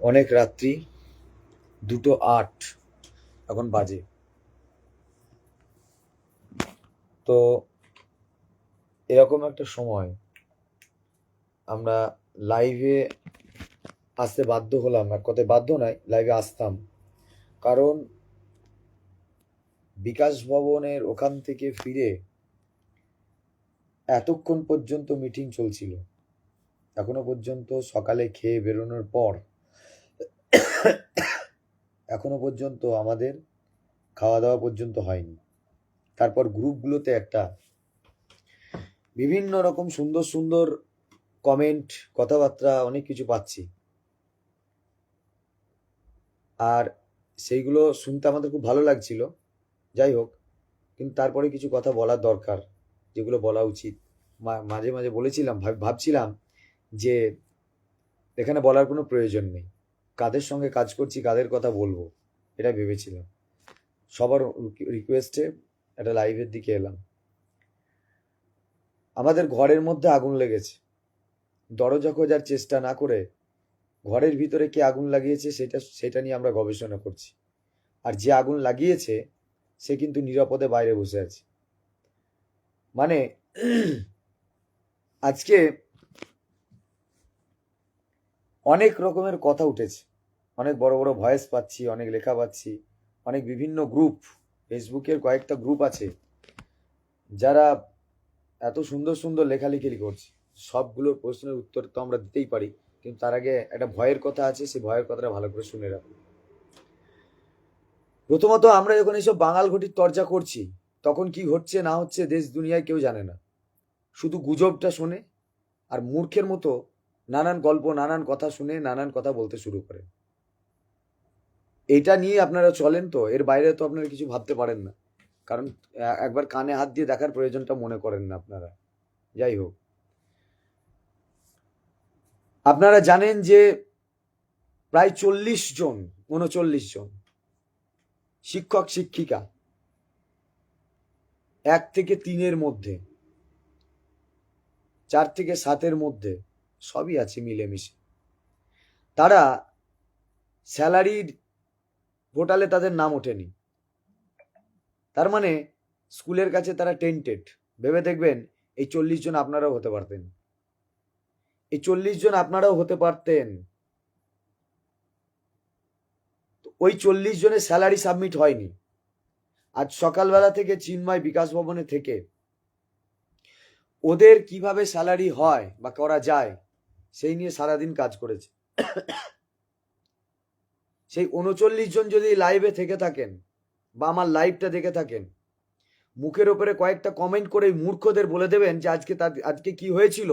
অনেক রাত্রি, দুটো আট এখন বাজে। তো এরকম একটা সময় আমরা লাইভে আসতে বাধ্য হলাম, এক কথায় বাধ্য নয় লাইভে আসতাম। কারণ বিকাশ ভবনের ওখান থেকে ফিরে এতক্ষণ পর্যন্ত মিটিং চলছিল। এখনও পর্যন্ত সকালে খেয়ে বেরোনোর পর এখনও পর্যন্ত আমাদের খাওয়া দাওয়া পর্যন্ত হয়নি। তারপর গ্রুপগুলোতে একটা বিভিন্ন রকম সুন্দর সুন্দর কমেন্ট কথাবার্তা, অনেক কিছু পাচ্ছি। আর সেইগুলো শুনতে আমাদের খুব ভালো লাগছিল। যাই হোক, কিন্তু তারপরে কিছু কথা বলার দরকার, যেগুলো বলা উচিত। মাঝে মাঝে বলেছিলাম, ভাব- ভাবছিলাম যে এখানে বলার কোনো প্রয়োজন নেই। কাদের সঙ্গে কাজ করছি, কাদের কথা বলব, এটা ভেবেছিলাম। সবার রিকোয়েস্টে একটা লাইভের দিকে এলাম। আমাদের ঘরের মধ্যে আগুন লেগেছে। দরজা খোঁজার চেষ্টা না করে ঘরের ভিতরে কে আগুন লাগিয়েছে সেটা সেটা নিয়ে আমরা গবেষণা করছি। আর যে আগুন লাগিয়েছে, সে কিন্তু নিরাপদে বাইরে বসে আছে। মানে আজকে অনেক রকমের কথা উঠেছে। অনেক বড় বড় ভয়েস পাচ্ছি, অনেক লেখা পাচ্ছি, অনেক বিভিন্ন গ্রুপ ফেসবুকের কয়েকটা গ্রুপ আছে, যারা এত সুন্দর সুন্দর লেখালেখি করছে। সবগুলোর প্রশ্নের উত্তর তো আমরা দিতেই পারি, কিন্তু তার আগে একটা ভয়ের কথা আছে, সেই ভয়ের কথাটা ভালো করে শুনে রাখো। প্রথমত আমরা যখন এইসব বাঙাল ঘটির চর্চা করছি, তখন কি হচ্ছে না হচ্ছে দেশ দুনিয়ায় কেউ জানে না। শুধু গুজবটা শোনে, আর মূর্খের মতো নানান গল্প, নানান কথা শুনে, নানান কথা বলতে শুরু করে। এটা নিয়ে আপনারা চলেন তো, এর বাইরে তো আপনারা কিছু ভাবতে পারেন না। কারণ একবার কানে হাত দিয়ে দেখার প্রয়োজনটা মনে করেন না আপনারা। যাই হোক। আপনারা জানেন যে, প্রায় চল্লিশ জন, উনচল্লিশ জন শিক্ষক, শিক্ষিকা এক থেকে তিনের মধ্যে, চার থেকে সাতের মধ্যে সবই আছে মিলেমিশে। তারা স্যালারির পোর্টালে তাদের নাম ওঠেনি। তার মানে স্কুলের কাছে তারা টেন্টেড ভেবে দেখবেন, এই চল্লিশ জন আপনারাও হতে পারতেন। এই চল্লিশ জন আপনারাও হতে পারতেন। ওই চল্লিশ জনের স্যালারি সাবমিট হয়নি। আজ সকালবেলা থেকে চিন্ময় বিকাশ ভবনে থেকে ওদের কীভাবে স্যালারি হয় বা করা যায় সেই নিয়ে সারাদিন কাজ করেছে। সেই উনচল্লিশ জন যদি লাইভে থেকে থাকেন বা আমার লাইভটা দেখে থাকেন, মুখের ওপরে কয়েকটা কমেন্ট করে মূর্খদের বলে দেবেন যে আজকে তার, আজকে কি হয়েছিল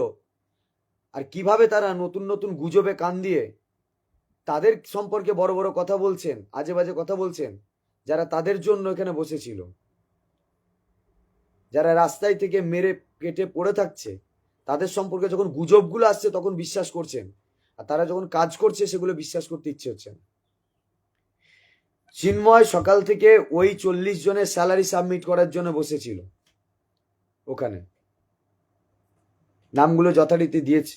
আর কীভাবে তারা নতুন নতুন গুজবে কান দিয়ে তাদের সম্পর্কে বড় বড় কথা বলছেন, আজে বাজে কথা বলছেন, যারা তাদের জন্য এখানে বসেছিল। যারা রাস্তায় থেকে মেরে কেটে পড়ে থাকছে তাদের সম্পর্কে যখন গুজবগুলো আসছে, তখন বিশ্বাস করছেন। আর তারা যখন কাজ করছে, সেগুলো বিশ্বাস করতে ইচ্ছে হচ্ছে না। চিন্ময় সকাল থেকে ওই চল্লিশ জনের স্যালারি সাবমিট করার জন্য বসেছিল ওখানে। নামগুলো যথারীতি দিয়েছে।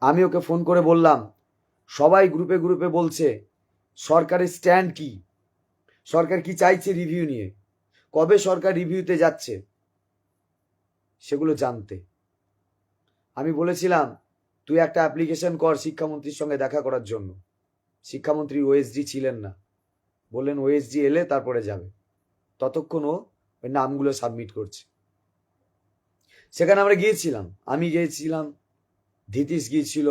আমি ওকে ফোন করে বললাম, সবাই গ্রুপে গ্রুপে বলছে সরকারের স্ট্যান্ড কি? সরকার কি চাইছে রিভিউ নিয়ে? কবে সরকার রিভিউতে যাচ্ছে? সেগুলো জানতে। আমি বলেছিলাম, তুই একটা অ্যাপ্লিকেশন কর শিক্ষামন্ত্রীর সঙ্গে দেখা করার জন্য। শিক্ষামন্ত্রী ওএসডি ছিলেন না। বললেন ওএসডি এলে তারপরে যাবে। ততক্ষণ ও ওই নামগুলো সাবমিট করছে। সেখানে আমরা গিয়েছিলাম। আমি গিয়েছিলাম ধীতিস গিয়েছিল,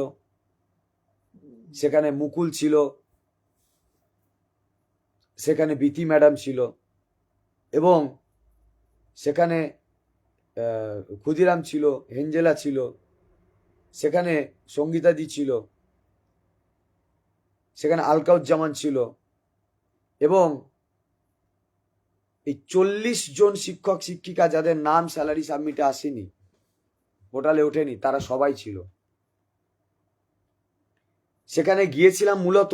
সেখানে মুকুল ছিল, সেখানে বিতি ম্যাডাম ছিল এবং সেখানে ক্ষুদিরাম ছিল, হেঞ্জেলা ছিল সেখানে সঙ্গীতাদি ছিল, সেখানে আলকাউজ্জামান ছিল এবং এই চল্লিশ জন শিক্ষক, শিক্ষিকা যাদের নাম স্যালারি সাবমিটে আসেনি পোর্টালে ওঠেনি, তারা সবাই ছিল। সেখানে গিয়েছিলাম মূলত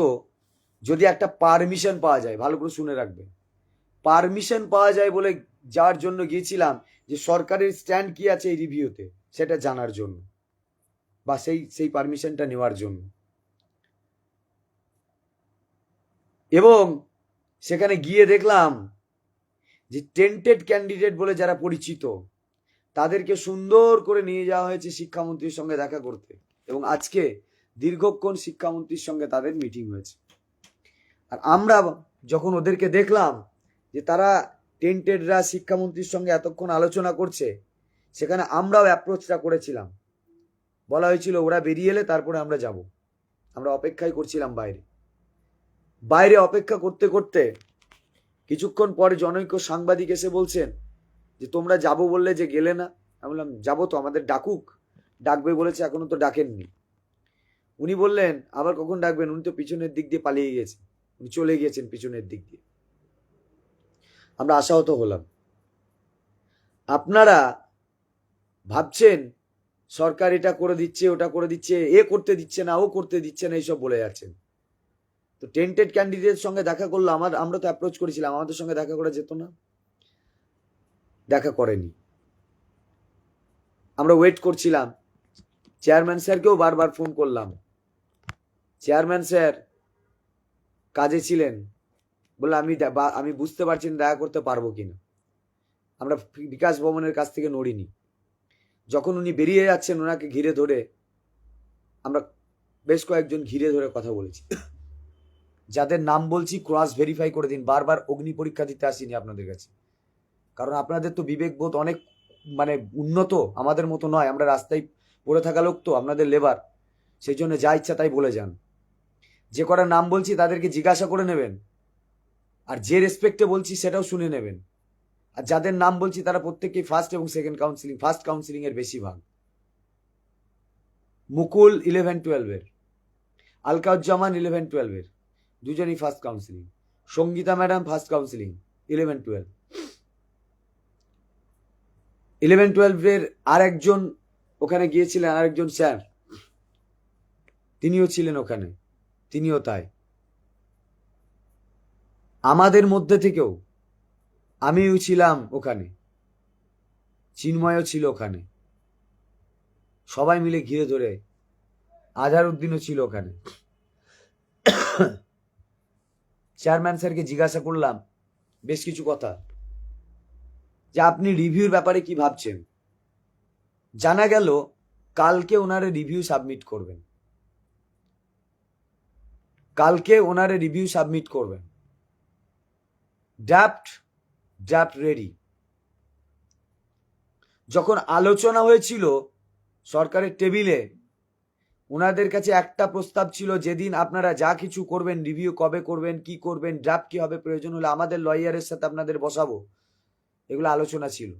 যদি একটা পারমিশন পাওয়া যায়, ভালো করে শুনে রাখবে। পারমিশন পাওয়া যায় বলে যার জন্য গিয়েছিলাম যে সরকারের স্ট্যান্ড কি আছে এই রিভিউতে সেটা জানার জন্য। বা সেই সেই পারমিশনটা নেওয়ার জন্য। এবং সেখানে গিয়ে দেখলাম যে টেন্টেড ক্যান্ডিডেট বলে যারা পরিচিত, তাদেরকে সুন্দর করে নিয়ে যাওয়া হয়েছে শিক্ষামন্ত্রীর সঙ্গে দেখা করতে। এবং আজকে দীর্ঘক্ষণ শিক্ষামন্ত্রীর সঙ্গে তাদের মিটিং হয়েছে। আর আমরা যখন ওদেরকে দেখলাম যে তারা টেন্টেডরা শিক্ষামন্ত্রীর সঙ্গে এতক্ষণ আলোচনা করছে, সেখানে আমরাও অ্যাপ্রোচটা করেছিলাম। বলা হয়েছিল, ওরা বেরিয়ে এলে তারপরে আমরা যাব। আমরা অপেক্ষাই করছিলাম বাইরে। বাইরে অপেক্ষা করতে করতে কিছুক্ষণ পরে জনৈক্য সাংবাদিক এসে বলছেন যে, তোমরা যাব বললে যে গেলে না? আমি বললাম, যাব তো, আমাদের ডাকুক। ডাকবে বলেছে, এখনও তো ডাকেননি। উনি বললেন, আবার কখন ডাকবেন? উনি তো পিছনের দিক দিয়ে পালিয়ে গিয়েছেন। উনি চলে গিয়েছেন পিছনের দিক দিয়ে। আমরা আশাহত হলাম। আপনারা ভাবছেন সরকার এটা করে দিচ্ছে, ওটা করে দিচ্ছে, এ করতে দিচ্ছে না, ও করতে দিচ্ছে না, এইসব বলে যাচ্ছেন। তো টেন্টেড ক্যান্ডিডেট সঙ্গে দেখা করল আমার, আমরা তো অ্যাপ্রোচ করেছিলাম, আমাদের সঙ্গে দেখা করা যেত না। দেখা করেনি। আমরা ওয়েট করছিলাম। চেয়ারম্যান স্যারকেও বারবার ফোন করলাম। চেয়ারম্যান স্যার কাজে ছিলেন। বলে আমি আমি বুঝতে পারছি না, দেখা করতে পারব কিনা? আমরা বিকাশ ভবনের কাছ থেকে নড়িনি। যখন উনি বেরিয়ে যাচ্ছেন ওনাকে ঘিরে ধরে, আমরা বেশ কয়েকজন ঘিরে ধরে কথা বলেছি। যাদের নাম বলছি ক্রস ভেরিফাই করে দিন, বারবার অগ্নি পরীক্ষা দিতে আসিনি আপনাদের কাছে। কারণ আপনাদের তো বিবেকবোধ অনেক মানে উন্নত, আমাদের মতো নয়। আমরা রাস্তায় পড়ে থাকা লোক তো, আপনাদের লেবার সেই জন্য যা ইচ্ছা তাই বলে যান। যে কটা নাম বলছি তাদেরকে জিজ্ঞাসা করে নেবেন। আর যে রেসপেক্টে বলছি সেটাও শুনে নেবেন। আর যাদের নাম বলছি তারা প্রত্যেকেই ফার্স্ট এবং সেকেন্ড কাউন্সিলিং ফার্স্ট কাউন্সিলিং এর বেশিরভাগ। মুকুল ইলেভেন টুয়েলভের আলকাউজ্জামান ইলেভেন টুয়েলভের দুজনই first counselling Sangita madam first counselling eleven twelve eleven টুয়েলভের আর একজন ওখানে গিয়েছিলেন আর একজন স্যার। তিনিও ছিলেন ওখানে, তিনিও তাই। আমাদের মধ্যে থেকেও আমিও ছিলাম ওখানে। চিন্ময়ও ছিল ওখানে। সবাই মিলে ঘিরে ধরে আজহার উদ্দিনও ছিল ওখানে। চেয়ারম্যান স্যারকে জিজ্ঞাসা করলাম, বেশ কিছু কথা। যে আপনি রিভিউর ব্যাপারে কি ভাবছেন? জানা গেল, কালকে ওনারে রিভিউ সাবমিট করবেন। কালকে ওনারে রিভিউ সাবমিট করবেন। ড্রাফট ড্রাফট রেডি যখন আলোচনা হয়েছিল সরকারের টেবিলে ওনাদের কাছে একটা প্রস্তাব ছিল, যেদিন আপনারা যা কিছু করবেন রিভিউ কবে করবেন, কি করবেন ড্রাফট কি হবে, প্রয়োজন হলে আমাদের লয়ারের সাথে আপনাদের বসাবো। এগুলো আলোচনা ছিল।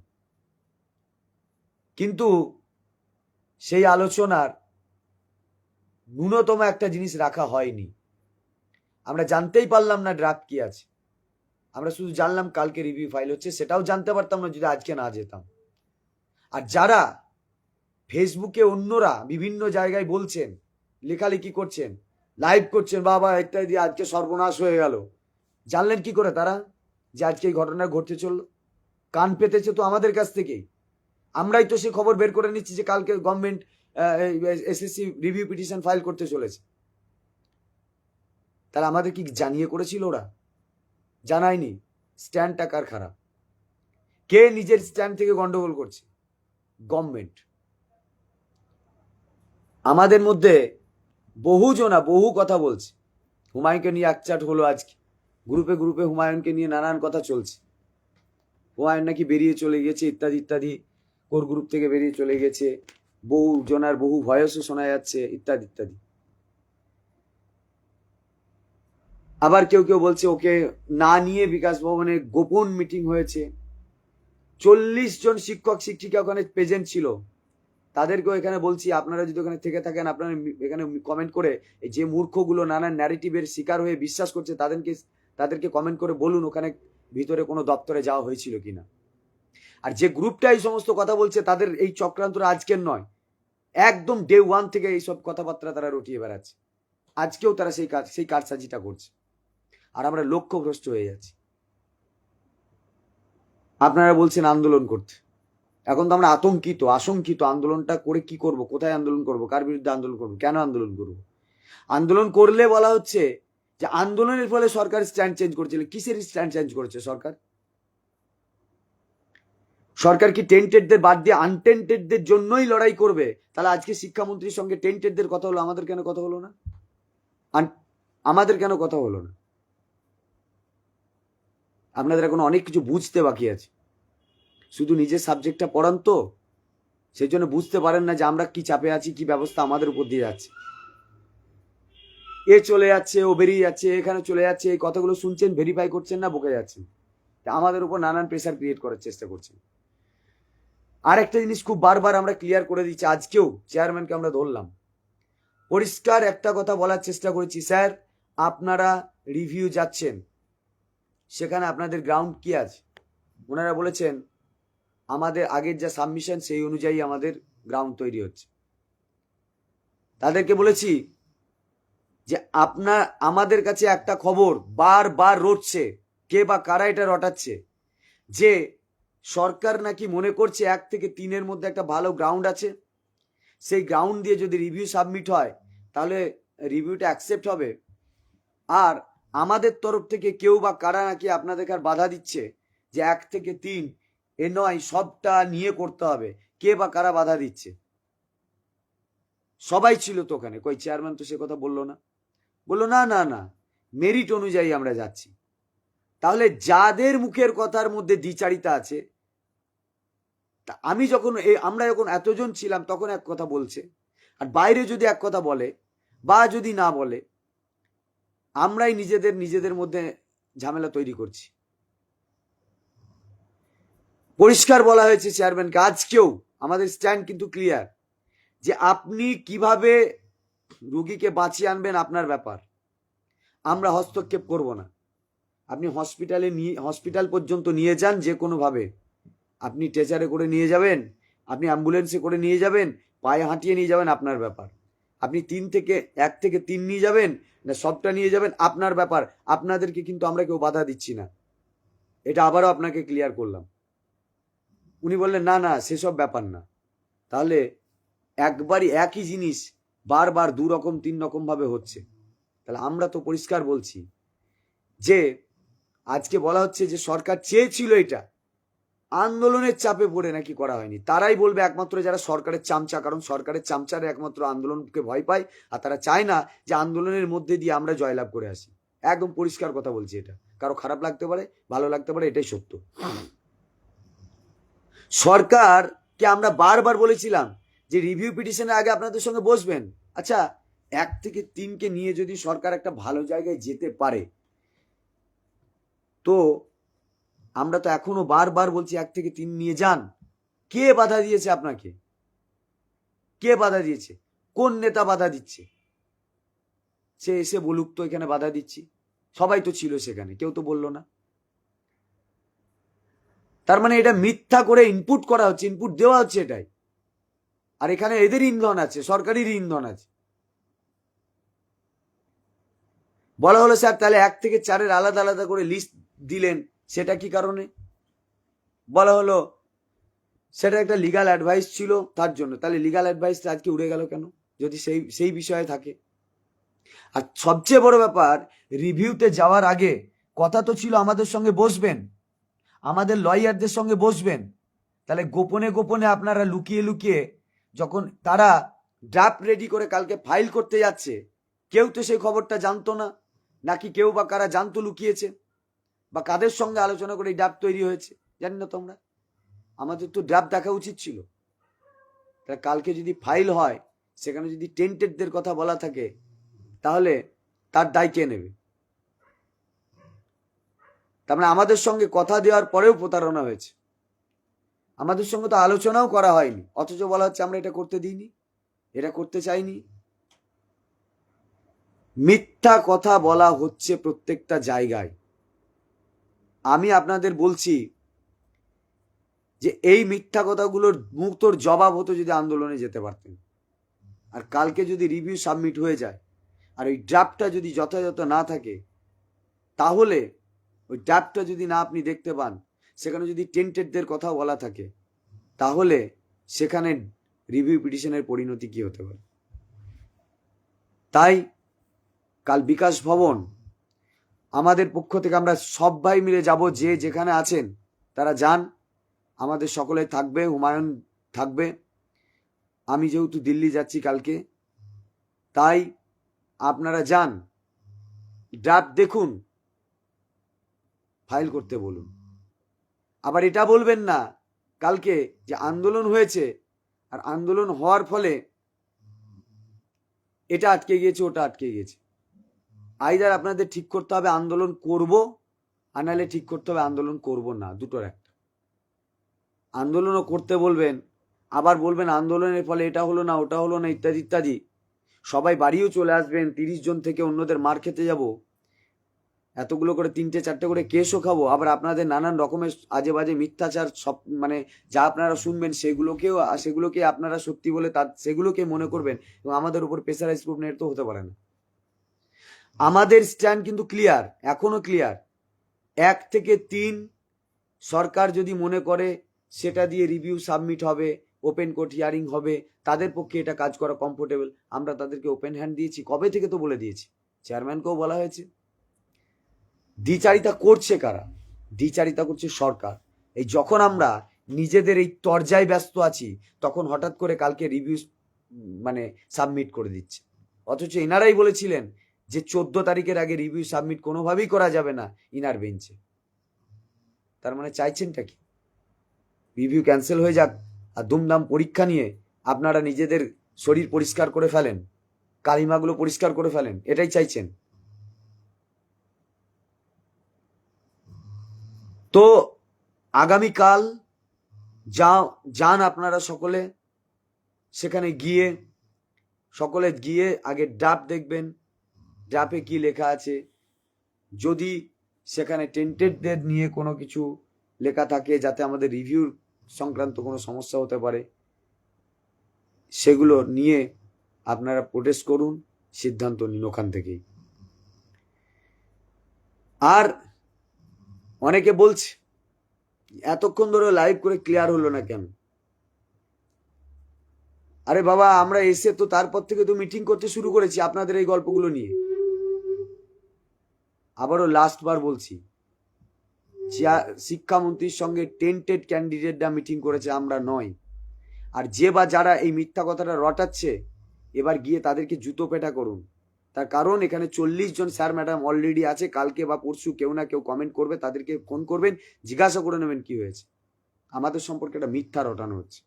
কিন্তু সেই আলোচনার ন্যূনতম একটা জিনিস রাখা হয়নি। আমরা জানতেই পারলাম না ড্রাফট কি আছে। আমরা শুধু জানলাম কালকে রিভিউ ফাইল হচ্ছে সেটাও জানতে পারতাম না যদি আজকে না যেতাম আর যারা ফেসবুকে অন্যরা বিভিন্ন জায়গায় বলছেন লেখালেখি করছেন লাইভ করছেন বাবা ইত্যাদি আজকে সর্বনাশ হয়ে গেল জানলেন কি করে তারা যে আজকে এই ঘটনা ঘটতে চলল কান পেতেছে তো আমাদের কাছ থেকেই আমরাই তো সে খবর বের করে নিচ্ছি যে কালকে government SSC review petition file করতে চলেছে তারা আমাদের কি জানিয়ে করেছিল ওরা জানায়নি, স্ট্যান্ডটা কার খারাপ? কে নিজের স্ট্যান্ড থেকে গন্ডগোল করছে? গভর্নমেন্ট। আমাদের মধ্যে বহু জনা বহু কথা বলছে। হুমায়ুনকে নিয়ে একচাট হলো আজকে। গ্রুপে গ্রুপে হুমায়ুনকে নিয়ে নানান কথা চলছে। হুমায়ুন নাকি বেরিয়ে চলে গেছে, ইত্যাদি ইত্যাদি। কোর গ্রুপ থেকে বেরিয়ে চলে গেছে। বহু জনার বহু ভয়েসও শোনা যাচ্ছে, ইত্যাদি ইত্যাদি। আবার কেউ কেউ বলছে ওকে না নিয়ে বিকাশ ভবনে গোপন মিটিং হয়েছে। চল্লিশ জন শিক্ষক, শিক্ষিকা ওখানে প্রেজেন্ট ছিল। তাদেরকেও এখানে বলছি, আপনারা যদি ওখানে থেকে থাকেন, আপনারা এখানে কমেন্ট করে যে মূর্খগুলো নানান ন্যারেটিভের শিকার হয়ে বিশ্বাস করছে, তাদেরকে তাদেরকে কমেন্ট করে বলুন ওখানে ভিতরে কোনো দপ্তরে যাওয়া হয়েছিল কিনা। আর যে গ্রুপটা এই সমস্ত কথা বলছে, তাদের এই চক্রান্তটা আজকের নয়। একদম ডে ওয়ান থেকে এইসব কথাবার্তা তারা রটিয়ে বেড়াচ্ছে। আজকেও তারা সেই কাজ, সেই কারসাজিটা করছে। আর আমরা লক্ষ্যভ্রষ্ট হয়ে যাচ্ছি। আপনারা বলছেন আন্দোলন করতে। এখন তো আমরা আতঙ্কিত, আশঙ্কিত আন্দোলনটা করে কি করব, কোথায় আন্দোলন করব, কার বিরুদ্ধে আন্দোলন করব, কেন আন্দোলন করব? আন্দোলন করলে বলা হচ্ছে যে আন্দোলনের ফলে সরকার স্ট্যান্ড চেঞ্জ করেছিল কিসের স্ট্যান্ড চেঞ্জ করেছে সরকার? সরকার কি টেন্টেডদের বাদ দিয়ে আনটেন্টেডদের জন্যই লড়াই করবে? তাহলে আজকে শিক্ষামন্ত্রীর সঙ্গে টেন্টেডদের কথা হলো, আমাদের কেন কথা হলো না? আমাদের কেন কথা হলো না? আপনাদের এখন অনেক কিছু বুঝতে বাকি আছে। শুধু নিজের সাবজেক্টটা পড়ান তো। সেই জন্য বুঝতে পারেন না যে আমরা কি চাপে আছি, কি ব্যবস্থা আমাদের উপর দিয়ে যাচ্ছে। এ চলে যাচ্ছে, ও বেরিয়ে যাচ্ছে, এখানে চলে যাচ্ছে, এই কথাগুলো শুনছেন ভেরিফাই করছেন না, বকে যাচ্ছেন। আমাদের উপর নানান প্রেশার ক্রিয়েট করার চেষ্টা করছেন। আর একটা জিনিস খুব বারবার আমরা ক্লিয়ার করে দিচ্ছি, আজকেও চেয়ারম্যানকে আমরা ধরলাম। পরিষ্কার একটা কথা বলার চেষ্টা করেছি, স্যার, আপনারা রিভিউ যাচ্ছেন। সেখানে আপনাদের গ্রাউন্ড কি আছে? ওনারা বলেছেন, আমাদের আগের যা সাবমিশন সেই অনুযায়ী আমাদের গ্রাউন্ড তৈরি হচ্ছে। তাদেরকে বলেছি যে আপনার, আমাদের কাছে একটা খবর বারবার রটছে, কে বা কারা এটা রটাচ্ছে, যে সরকার নাকি মনে করছে এক থেকে তিনের মধ্যে একটা ভালো গ্রাউন্ড আছে, সেই গ্রাউন্ড দিয়ে যদি রিভিউ সাবমিট হয়, তাহলে রিভিউটা অ্যাকসেপ্ট হবে। আর আমাদের তরফ থেকে কেউ বা কারা নাকি আপনাদের আর বাধা দিচ্ছে যে এক থেকে তিন, এ নয়, সবটা নিয়ে করতে হবে। কে বা কারা বাধা দিচ্ছে? সবাই ছিল তো ওখানে। কই চেয়ারম্যান তো সে কথা বলল না। বলল, না না না মেরিট অনুযায়ী আমরা যাচ্ছি। তাহলে যাদের মুখের কথার মধ্যে দ্বিচারিতা আছে, তা আমি যখন আমরা যখন এতজন ছিলাম, তখন এক কথা বলছে। আর বাইরে যদি এক কথা বলে বা যদি না বলে আমরাই নিজেদের নিজেদের মধ্যে ঝামেলা তৈরি করছি। পরিষ্কার বলা হয়েছে চেয়ারম্যানকে, আজকেও আমাদের স্ট্যান্ড কিন্তু ক্লিয়ার যে আপনি কীভাবে রুগীকে বাঁচিয়ে আনবেন আপনার ব্যাপার। আমরা হস্তক্ষেপ করব না। আপনি হসপিটালে নিয়ে, হসপিটাল পর্যন্ত নিয়ে যান যে কোনোভাবে। আপনি ট্রেচারে করে নিয়ে যাবেন, আপনি অ্যাম্বুলেন্সে করে নিয়ে যাবেন, পায়ে হাঁটিয়ে নিয়ে যাবেন আপনার ব্যাপার। আপনি তিন থেকে, এক থেকে তিন নিয়ে যাবেন, না সবটা নিয়ে যাবেন? আপনার ব্যাপার। আপনাদেরকে কিন্তু আমরা কেউ বাধা দিচ্ছি না। এটা আবারও আপনাকে ক্লিয়ার করলাম। উনি বললেন, না না, সেসব ব্যাপার না। তাহলে একবারই একই জিনিস বারবার দু রকম তিন রকম ভাবে হচ্ছে। তাহলে আমরা তো পরিষ্কার বলছি যে, আজকে বলা হচ্ছে যে সরকার চেয়েছিল এটা। আন্দোলনের চাপে পড়ে নাকি করা হয়নি। তারাই বলবে একমাত্র যারা সরকারের চামচা, কারণ সরকারের চামচারা একমাত্র আন্দোলনকে ভয় পায় আর তারা চায় না যে আন্দোলনের মধ্যে দিয়ে আমরা জয়লাভ করে আসি। একদম পরিষ্কার কথা বলছি এটা। কারও খারাপ লাগতে পারে, ভালো লাগতে পারে, এটাই সত্য। সরকারকে আমরা বারবার বলেছিলাম যে রিভিউ পিটিশনের আগে আপনাদের সঙ্গে বসবেন। আচ্ছা এক থেকে তিনকে নিয়ে যদি সরকার একটা ভালো জায়গায় যেতে পারে, তো আমরা তো এখনও বারবার বলছি এক থেকে তিন নিয়ে যান। কে বাধা দিয়েছে আপনাকে? কে বাধা দিয়েছে? কোন নেতা বাধা দিচ্ছে? সে এসে বলুক তো এখানে বাধা দিচ্ছি। সবাই তো ছিল সেখানে, কেউ তো বলল না। তার মানে এটা মিথ্যা করে ইনপুট করা হচ্ছে ইনপুট দেওয়া হচ্ছে এটাই। আর এখানে এদের ইন্ধন আছে সরকারির ইন্ধন আছে। বলা হলো, স্যার, তাহলে এক থেকে চারের আলাদা আলাদা করে লিস্ট দিলেন। সেটা কি কারণে? বলা হলো, সেটা একটা লিগাল অ্যাডভাইস ছিল তার জন্য। তাহলে লিগাল অ্যাডভাইসটা আজকে উড়ে গেল কেন? যদি সেই সেই বিষয়ে থাকে। আর সবচেয়ে বড় ব্যাপার রিভিউতে যাওয়ার আগে কথা তো ছিল আমাদের সঙ্গে বসবেন। আমাদের লয়ারদের সঙ্গে বসবেন। তাহলে গোপনে গোপনে আপনারা লুকিয়ে লুকিয়ে যখন তারা ড্রাফট রেডি করে কালকে ফাইল করতে যাচ্ছে, কেউ তো সেই খবরটা জানতো না। নাকি কেউ বা কারা জানতো লুকিয়েছে? বা কাদের সঙ্গে আলোচনা করে এই ড্রাফট তৈরি হয়েছে? জানি না তোমরা। আমাদের তো ড্রাফট দেখা উচিত ছিল। তাহলে কালকে যদি ফাইল হয়, সেখানে যদি টেন্টেডদের কথা বলা থাকে, তাহলে তার দায় কে নেবে? তার মানে আমাদের সঙ্গে কথা দেওয়ার পরেও প্রতারণা হয়েছে। আমাদের সঙ্গে তো আলোচনাও করা হয়নি। অথচ বলা হচ্ছে আমরা এটা করতে দিইনি, এটা করতে চাইনি। মিথ্যা কথা বলা হচ্ছে প্রত্যেকটা জায়গায়। আমি আপনাদের বলছি যে এই মিথ্যা কথাগুলোর মুক্তর জবাব হতো যদি আন্দোলনে যেতে পারতেন। আর কালকে যদি রিভিউ সাবমিট হয়ে যায়, আর ওই ড্রাফটটা যদি যথাযথ না থাকে, তাহলে ওই ড্রাফটটা যদি না আপনি দেখতে পান, সেখানে যদি টেন্টেডদের কথা বলা থাকে, তাহলে সেখানে রিভিউ পিটিশনের পরিণতি কি হতে পারে? তাই কাল বিকাশ ভবন আমাদের পক্ষ থেকে আমরা সবাই মিলে যাব যে যেখানে আছেন, তারা যান। আমাদের সকলে থাকবে, হুমায়ুন থাকবে। আমি যেহেতু দিল্লি যাচ্ছি কালকে, তাই আপনারা যান। ড্রাফট দেখুন, ফাইল করতে বলুন। আবার এটা বলবেন না, কালকে যে আন্দোলন হয়েছে, আর আন্দোলন হওয়ার ফলে এটা আটকে গিয়েছে, ওটা আটকে গিয়েছে। আইদার আপনাদের ঠিক করতে হবে আন্দোলন করব, আর নাহলে ঠিক করতে হবে আন্দোলন করব না, দুটোর একটা। আন্দোলনও করতে বলবেন, আবার বলবেন আন্দোলনের ফলে এটা হলো না, ওটা হলো না, ইত্যাদি ইত্যাদি। সবাই বাড়িও চলে আসবেন, তিরিশ জন থেকে অন্যদের মার খেতে যাব। এতগুলো করে, তিনটে, চারটে করে কেসও খাব, আবার আপনাদের নানান রকমের আজে বাজে মিথ্যাচার, সব মানে যা আপনারা শুনবেন সেগুলোকেও, সেগুলোকে আপনারা সত্যি বলে তার, সেগুলোকে মনে করবেন, এবং আমাদের উপর প্রেসারাইজ করবেন, এর তো হতে পারে না। আমাদের স্ট্যান্ড কিন্তু ক্লিয়ার, এখনও ক্লিয়ার। এক থেকে তিন সরকার যদি মনে করে সেটা দিয়ে রিভিউ সাবমিট হবে ওপেন কোর্ট হিয়ারিং হবে, তাদের পক্ষে এটা কাজ করা কমফোর্টেবল আমরা তাদেরকে ওপেন হ্যান্ড দিয়েছি। কবে থেকে তো বলে দিয়েছি? চেয়ারম্যানকেও বলা হয়েছে। দ্বিচারিতা করছে কারা? দ্বিচারিতা করছে সরকার। এই যখন আমরা নিজেদের এই তরজায় ব্যস্ত আছি, তখন হঠাৎ করে কালকে রিভিউ মানে সাবমিট করে দিচ্ছে। অথচ এনারাই বলেছিলেন যে চোদ্দ তারিখের আগে রিভিউ সাবমিট কোনোভাবেই করা যাবে না ইনার বেঞ্চে তার মানে চাইছেনটা কি? রিভিউ ক্যান্সেল হয়ে যাক আর দুমদাম পরীক্ষা নিয়ে আপনারা নিজেদের শরীর পরিষ্কার করে ফেলেন, কালিমাগুলো পরিষ্কার করে ফেলেন, এটাই চাইছেন। তো আগামীকাল যা, যান আপনারা সকলে, সেখানে গিয়ে, সকলে গিয়ে আগে ডাব দেখবেন ড্রাফে কি লেখা আছে? যদি সেখানে টেন্টেডদের নিয়ে কোনো কিছু লেখা থাকে যাতে আমাদের রিভিউ সংক্রান্ত কোনো সমস্যা হতে পারে, সেগুলো নিয়ে আপনারা প্রোটেস্ট করুন, সিদ্ধান্ত নিন ওখান থেকেই। আর অনেকে বলছে, এতক্ষণ ধরে লাইভ করে ক্লিয়ার হলো না কেন? আরে বাবা, আমরা এসে তো তারপর থেকে তো মিটিং করতে শুরু করেছি আপনাদের এই গল্পগুলো নিয়ে। আবারও লাস্ট বার বলছি শিক্ষামন্ত্রীর সঙ্গে টেন্টেড ক্যান্ডিডেটরা মিটিং করেছে আমরা নয়। আর যে বা যারা এই মিথ্যা কথাটা রটাচ্ছে, এবার গিয়ে তাদেরকে জুতো পেটা করুন। তার কারণ এখানে চল্লিশ জন স্যার ম্যাডাম অলরেডি আছে, কালকে বা পরশু কেউ না কেউ কমেন্ট করবে, তাদেরকে ফোন করবেন, জিজ্ঞাসা করে নেবেন কি হয়েছে। আমাদের সম্পর্কে একটা মিথ্যা রটানো হচ্ছে।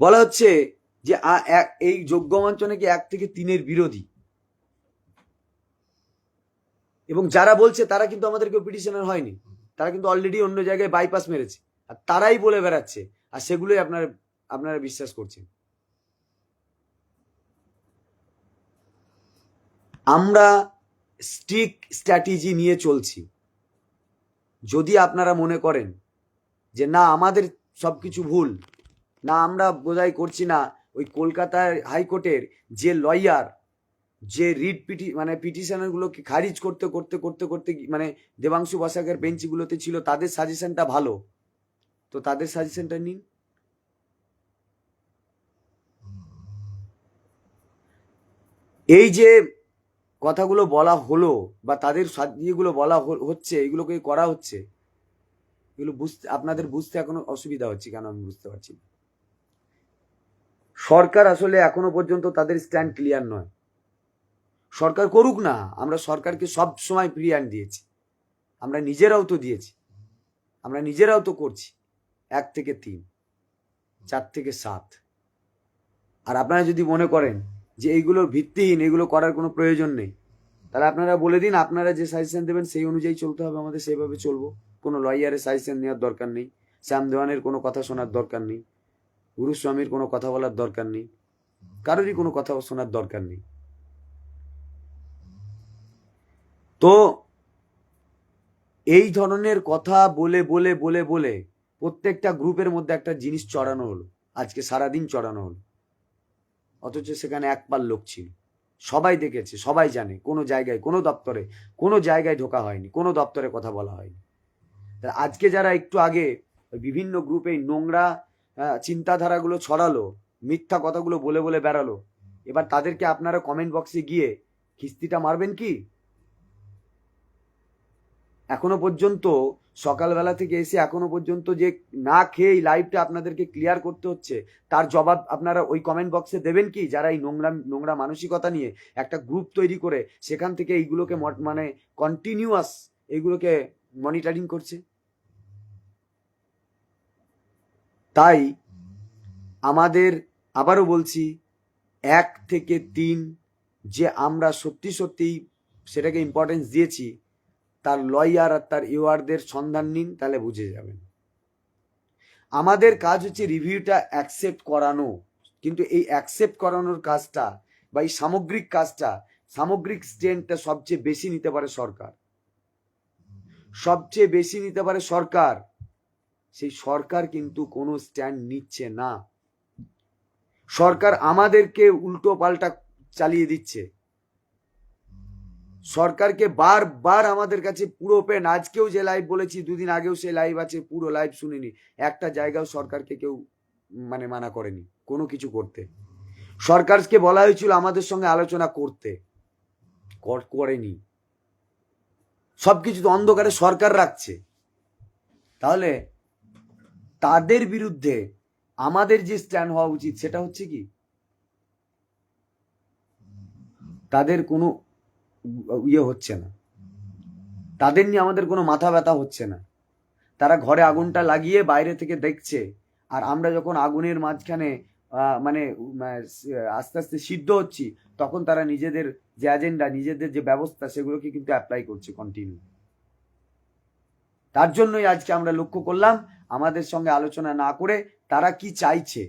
বলা হচ্ছে যে এই যোগ্য মঞ্চ নাকি এক থেকে তিনের বিরোধী? এবং যারা বলছে, তারা কিন্তু আমাদের কেউ পিটিশনার হয়নি। তারা কিন্তু অলরেডি অন্য জায়গায় বাইপাস মেরেছে। আর তারাই বলে বেড়াচ্ছে। আর সেগুলোই আপনার, আপনারা বিশ্বাস করছেন। আমরা স্টিক স্ট্র্যাটেজি নিয়ে চলছি। যদি আপনারা মনে করেন যে, না, আমাদের সব কিছু ভুল, না, আমরা বোধহয় করছি না, ওই কলকাতার হাইকোর্টের যে লয়ার যে রিট পিটি মানে পিটিশনারগুলোকে খারিজ করতে করতে করতে করতে মানে দেবাংশু বসাকের বেঞ্চগুলোতে ছিল, তাদের সাজেশনটা ভালো? তো তাদের সাজেশনটা নিন। এই যে কথাগুলো বলা হলো বা তাদের ইয়েগুলো বলা হচ্ছে, এগুলোকে করা হচ্ছে, এগুলো বুঝতে, আপনাদের বুঝতে এখনও অসুবিধা হচ্ছে কেন আমি বুঝতে পারছি না। সরকার আসলে এখনও পর্যন্ত তাদের স্ট্যান্ড ক্লিয়ার নয়। সরকার করুক না, আমরা সরকারকে সব সময় প্রিয়ান দিয়েছি। আমরা নিজেরাও তো দিয়েছি। আমরা নিজেরাও তো করছি। এক থেকে তিন, চার থেকে সাত। আর আপনারা যদি মনে করেন যে এইগুলোর ভিত্তিহীন, এগুলো করার কোনো প্রয়োজন নেই, তাহলে আপনারা বলে দিন, আপনারা যে সাজেশন দেবেন সেই অনুযায়ী চলতে হবে আমাদের, সেইভাবে চলবো। কোনো লয়ারের সাজেশন নেওয়ার দরকার নেই, শ্যাম দেওয়ানের কোনো কথা শোনার দরকার নেই, গুরুস্বামীর কোনো কথা বলার দরকার নেই, কারোরই কোনো কথা শোনার দরকার নেই। তো এই ধরনের কথা বলে বলে বলে বলে প্রত্যেকটা গ্রুপের মধ্যে একটা জিনিস চড়ানো হলো। আজকে সারাদিন চড়ানো হলো। অথচ সেখানে একবার লোক ছিল। সবাই দেখেছে, সবাই জানে। কোনো জায়গায়, কোনো দপ্তরে, কোনো জায়গায় ঢোকা হয়নি। কোনো দপ্তরে কথা বলা হয়নি। তা আজকে যারা একটু আগে বিভিন্ন গ্রুপে নোংরা চিন্তাধারাগুলো ছড়ালো, মিথ্যা কথাগুলো বলে বলে বেড়ালো, এবার তাদেরকে আপনারা কমেন্ট বক্সে গিয়ে কিস্তিটা মারবেন কি? এখনও পর্যন্ত, সকালবেলা থেকে এসে এখনও পর্যন্ত যে না খেয়ে এই লাইভটা আপনাদেরকে ক্লিয়ার করতে হচ্ছে, তার জবাব আপনারা ওই কমেন্ট বক্সে দেবেন কি? যারা এই নোংরা নোংরা মানসিকতা নিয়ে একটা গ্রুপ তৈরি করে সেখান থেকে এইগুলোকে মানে কন্টিনিউয়াস এইগুলোকে মনিটরিং করছে। তাই আমাদের আবারও বলছি, এক থেকে তিন যে আমরা সত্যি সত্যিই সেটাকে ইম্পর্টেন্স দিয়েছি তার লয়ার আর তার ইউআরদের সন্ধান নিন, তাহলে বুঝে যাবেন। আমাদের কাজ হচ্ছে রিভিউটা অ্যাকসেপ্ট করানো। কিন্তু এই অ্যাকসেপ্ট করানোর কাজটা বা এই সামগ্রিক কাজটা, সামগ্রিক স্ট্রেনটা সবচেয়ে বেশি নিতে পারে সরকার। সবচেয়ে বেশি নিতে পারে সরকার। সেই সরকার কিন্তু কোনো স্ট্যান্ড নিচ্ছে না। সরকার আমাদেরকে উল্টো পাল্টা চালিয়ে দিচ্ছে। সরকারকে বারবার আমাদের কাছে পুরো পেন আজকেও যে লাইভ বলেছি, দুদিন আগেও সে লাইভ আছে, পুরো লাইভ শুনিনি। একটা জায়গাও সরকারকে কেউ মানে মানা করেনি, কোনো কিছু করতে। সরকারকে বলা হয়েছিল আমাদের সঙ্গে আলোচনা করতে। কর- করেনি। সবকিছু তো অন্ধকারে সরকার রাখছে। তাহলে তাদের বিরুদ্ধে আমাদের যে স্ট্যান্ড হওয়া উচিত, সেটা হচ্ছে কি? তাদের কোনো ইয়ে হচ্ছে না। তাদের নিয়ে আমাদের কোনো মাথা ব্যথা হচ্ছে না। তারা ঘরে আগুনটা লাগিয়ে বাইরে থেকে দেখছে, আর আমরা যখন আগুনের মাঝখানে মানে আস্তে আস্তে সিদ্ধ হচ্ছি, তখন তারা নিজেদের যে এজেন্ডা নিজেদের যে ব্যবস্থা, সেগুলোকে কিন্তু অ্যাপ্লাই করছে কন্টিনিউ তার জন্যই আজকে আমরা লক্ষ্য করলাম, আমাদের সঙ্গে আলোচনা না করে তারা কি চাইছে।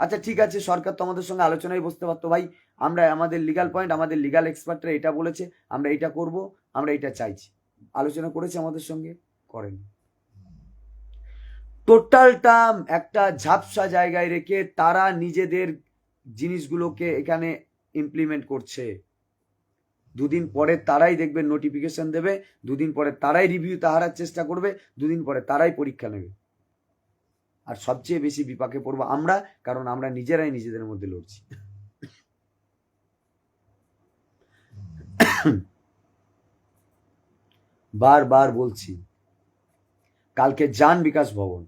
আচ্ছা ঠিক আছে, সরকার তো আমাদের সঙ্গে আলোচনায় বসতে পারতো ভাই। আমরা আমাদের লিগাল পয়েন্ট আমাদের লিগাল এক্সপার্টরা এটা বলেছে, আমরা এটা করব, আমরা এটা চাইছি। আলোচনা করেছে আমাদের সঙ্গে, করেন। টোটাল টোটালটা একটা ঝাপসা জায়গায় রেখে তারা নিজেদের জিনিসগুলোকে এখানে ইমপ্লিমেন্ট করছে। দুদিন পরে তারাই দেখবে নোটিফিকেশন দেবে, দুদিন পরে তারাই রিভিউ তাহারার চেষ্টা করবে, দুদিন পরে তারাই পরীক্ষা নেবে। আর সবচেয়ে বেশি বিপাকে পড়ব আমরা, কারণ আমরা নিজেরাই নিজেদের মধ্যে লড়ছি। বারবার বলছি, কালকে যান বিকাশ ভবন।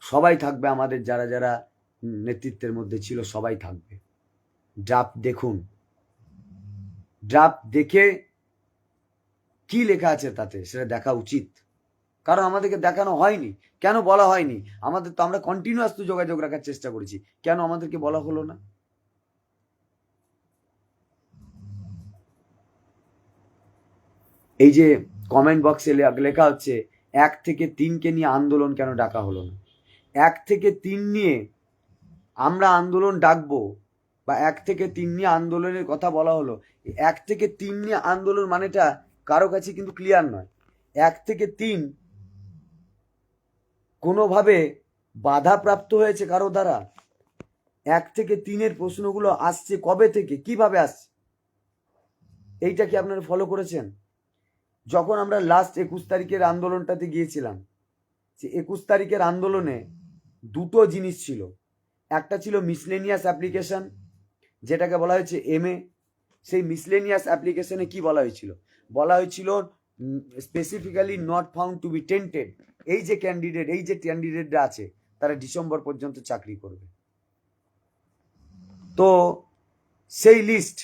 সবাই থাকবে আমাদের, যারা যারা নেতৃত্বের মধ্যে ছিল সবাই থাকবে। ড্রাফট দেখুন। ড্রাফট দেখে কি লেখা আছে তাতে, সেটা দেখা উচিত। কারণ আমাদেরকে দেখানো হয়নি। কেন বলা হয়নি? আমাদের তো আমরা কন্টিনিউয়াস তো যোগাযোগ রাখার চেষ্টা করেছি। কেন আমাদেরকে বলা হলো না? এই যে কমেন্ট বক্সে লেখা হচ্ছে, এক থেকে তিনকে নিয়ে আন্দোলন কেন ডাকা হলো না? এক থেকে তিন নিয়ে আমরা আন্দোলন ডাকবো বা এক থেকে তিন নিয়ে আন্দোলনের কথা বলা হলো, এক থেকে তিন নিয়ে আন্দোলন মানেটা কারও কাছে কিন্তু ক্লিয়ার নয়। এক থেকে তিন কোনোভাবে বাধাপ্রাপ্ত হয়েছে কারও দ্বারা? এক থেকে তিনের প্রশ্নগুলো আসছে কবে থেকে? কীভাবে আসছে? এইটা কি আপনারা ফলো করেছেন? যখন আমরা লাস্ট একুশ তারিখের আন্দোলনটাতে গিয়েছিলাম সে একুশ তারিখের আন্দোলনে দুটো জিনিস ছিল। একটা ছিল মিসলেনিয়াস অ্যাপ্লিকেশন যেটাকে বলা হয়েছে এম এ সেই মিসলেনিয়াস অ্যাপ্লিকেশনে কি বলা হয়েছিল? বলা হয়েছিল specifically not found to be tainted এই যে ক্যান্ডিডেট এই যে ক্যান্ডিডেটরা আছে, তারা ডিসেম্বর পর্যন্ত চাকরি করবে। তো সেই লিস্ট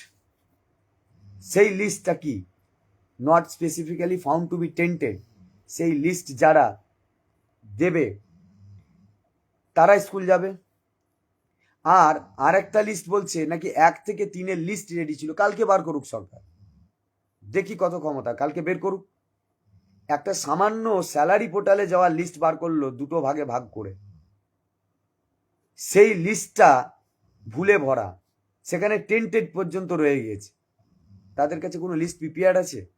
সেই লিস্টটা কি? Not specifically found to be tainted সেই লিস্ট যারা দেবে তারা স্কুল যাবে। আর আরেকটা লিস্ট বলছে, নাকি এক থেকে তিনের লিস্ট রেডি ছিল, কালকে বার করুক সরকার। দেখি কত ক্ষমতা, কালকে বের করুক। একটা সামান্য স্যালারি পোর্টালে যাওয়ার লিস্ট বার করল, দুটো ভাগে ভাগ করে। সেই লিস্টটা ভুলে ভরা, সেখানে টেন্টেড পর্যন্ত রয়ে গিয়েছে। তাদের কাছে কোনো লিস্ট প্রিপেয়ার্ড আছে?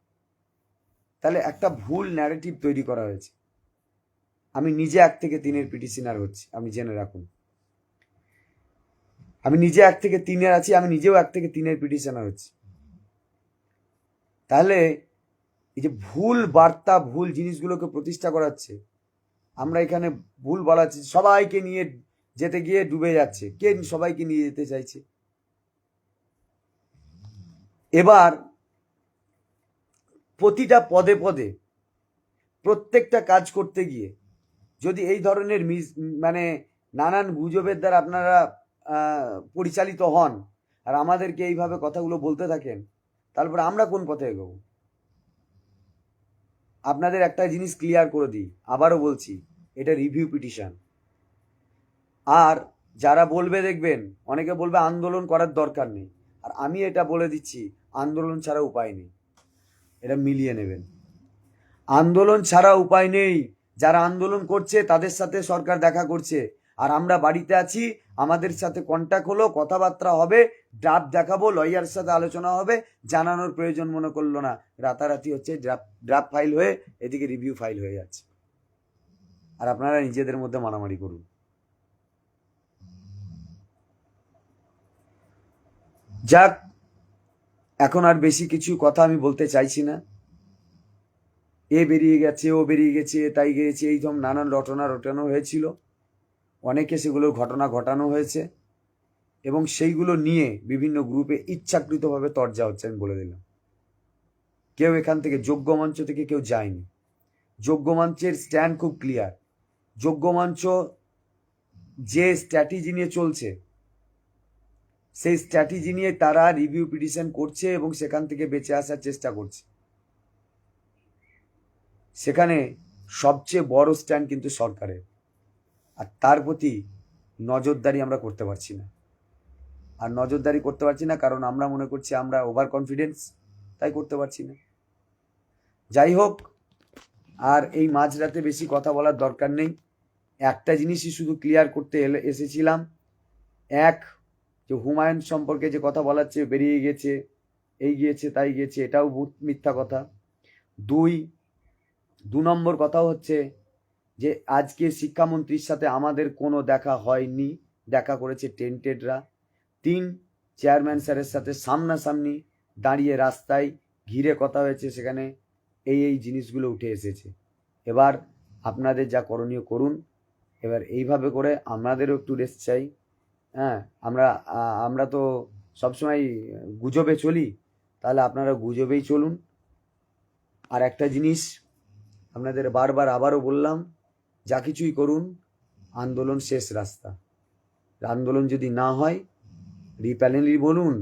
তাহলে একটা ভুল ন্যারেটিভ তৈরি করা হয়েছে। আমি নিজে এক থেকে তিনের পিটিশনার হচ্ছি আপনি জেনে রাখুন। আমি নিজে এক থেকে তিনের আছি, আমি নিজেও এক থেকে তিনের পিটিশনার হচ্ছি। তাহলে এই যে ভুল বার্তা, ভুল জিনিসগুলোকে প্রতিষ্ঠা করাচ্ছে, আমরা এখানে ভুল বলাচ্ছি, সবাইকে নিয়ে যেতে গিয়ে ডুবে যাচ্ছে। কে সবাইকে নিয়ে যেতে চাইছে? এবার প্রতিটা পদে পদে প্রত্যেকটা কাজ করতে গিয়ে যদি এই ধরনের মিস মানে নানান গুজবের দ্বারা আপনারা পরিচালিত হন আর আমাদেরকে এইভাবে কথাগুলো বলতে থাকেন, তারপর আমরা কোন পথে এগোবো? আপনাদের একটা জিনিস ক্লিয়ার করে দিই, আবারও বলছি, এটা রিভিউ পিটিশন আর যারা বলবে দেখবেন, অনেকে বলবে আন্দোলন করার দরকার নেই। আর আমি এটা বলে দিচ্ছি, আন্দোলন ছাড়া উপায় নেই। এটা মিলিয়ে নেবেন। আন্দোলন ছাড়া উপায় নেই। যারা আন্দোলন করছে, তাদের সাথে সরকার দেখা করছে। আর আমরা বাড়িতে আছি, আমাদের সাথে কন্ট্যাক্ট হলো, কথাবার্তা হবে ড্রাফট দেখাবো লয়ার সাথে আলোচনা হবে, জানানোর প্রয়োজন মনে করল না। রাতারাতি হচ্ছে ড্রাফট ড্রাফট ফাইল হয়ে, এদিকে রিভিউ ফাইল হয়ে যাচ্ছে। আর আপনারা নিজেদের মধ্যে মারামারি করুন। যাক এখন আর বেশি কিছু কথা আমি বলতে চাইছি না। এ বেরিয়ে গেছে, ও বেরিয়ে গেছে তাই গিয়েছে এই সব নানান রটনা রটানো হয়েছিল। অনেকে সেগুলোর ঘটনা ঘটানো হয়েছে। এবং সেইগুলো নিয়ে বিভিন্ন গ্রুপে ইচ্ছাকৃতভাবে তর্জা হচ্ছে আমি বলে দিলাম। কেউ এখান থেকে যোগ্য মঞ্চ থেকে কেউ যায়নি। যোগ্য মঞ্চের স্ট্যান্ড খুব ক্লিয়ার। যোগ্য মঞ্চ যে স্ট্র্যাটেজি নিয়ে চলছে সেই স্ট্র্যাটেজি নিয়ে তারা রিভিউ পিটিশন করছে এবং সেখান থেকে বেঁচে আসার চেষ্টা করছে। সেখানে সবচেয়ে বড় স্ট্যান্ড কিন্তু সরকারের। আর তার প্রতি নজরদারি আমরা করতে পারছি না। আর নজরদারি করতে পারছি না কারণ আমরা মনে করছি আমরা ওভার কনফিডেন্স তাই করতে পারছি না। যাই হোক, আর এই মাঝরাতে বেশি কথা বলার দরকার নেই। একটা জিনিসই শুধু ক্লিয়ার করতে এলে, এসেছিলাম। এক যে হুমায়ুন সম্পর্কে যে কথা বলার চেয়ে বেরিয়ে গেছে এই গিয়েছে তাই গিয়েছে এটাও মিথ্যা কথা। দুই, দু নম্বর কথা হচ্ছে যে আজকে শিক্ষামন্ত্রীর সাথে আমাদের কোনো দেখা হয়নি, দেখা করেছে টেন্টেডরা। তিন, চেয়ারম্যান স্যারের সাথে সামনাসামনি দাঁড়িয়ে রাস্তায় ঘিরে কথা হয়েছে, সেখানে এই এই জিনিসগুলো উঠে এসেছে। এবার আপনাদের যা করণীয় করুন, এবার এইভাবে করে আমাদেরও একটু রেস্ট চাই। হ্যাঁ আমরা আমরা তো সবসময় গুজবে চলি, তাহলে আপনারা গুজবেই চলুন। আর একটা জিনিস আপনাদের বারবার আবারও বললাম, যা কিছুই করুন, আন্দোলন শেষ রাস্তা। আন্দোলন যদি না হয়, রিপ্যানেলি বলুন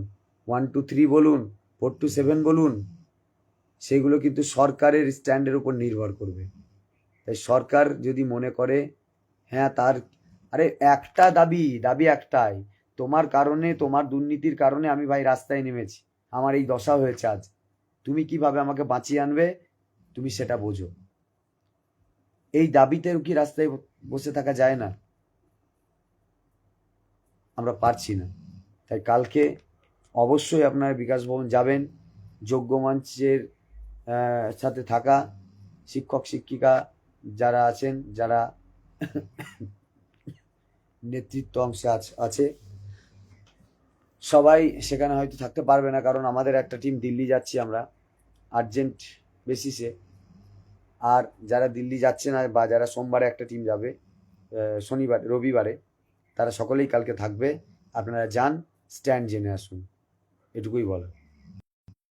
ওয়ান টু থ্রি বলুন ফোর টু সেভেন বলুন, সেগুলো কিন্তু সরকারের স্ট্যান্ডের উপর নির্ভর করবে। তাই সরকার যদি মনে করে হ্যাঁ তার আরে একটা দাবি দাবি একটাই। তোমার কারণে, তোমার দুর্নীতির কারণে আমি ভাই রাস্তায় নেমেছি। আমার এই দশা হয়েছে আজ। তুমি কীভাবে আমাকে বাঁচিয়ে আনবে, তুমি সেটা বোঝো। এই দাবিতেও কি রাস্তায় বসে থাকা যায় না? আমরা পারছি না। তাই কালকে অবশ্যই আপনারা বিকাশ ভবন যাবেন। যোগ্য মঞ্চের সাথে থাকা শিক্ষক, শিক্ষিকা যারা আছেন, যারা নেতৃত্ব অংশে আছ- সবাই সেখানে হয়তো থাকতে পারবে না, কারণ আমাদের একটা টিম দিল্লি যাচ্ছি আমরা আর্জেন্ট বেসিসে আর যারা দিল্লি যাচ্ছে না বা যারা সোমবারে একটা টিম যাবে শনিবার, রবিবারে, তারা সকলেই কালকে থাকবে। আপনারা যান স্ট্যান্ড জেনে আসুন। এটুকুই বলা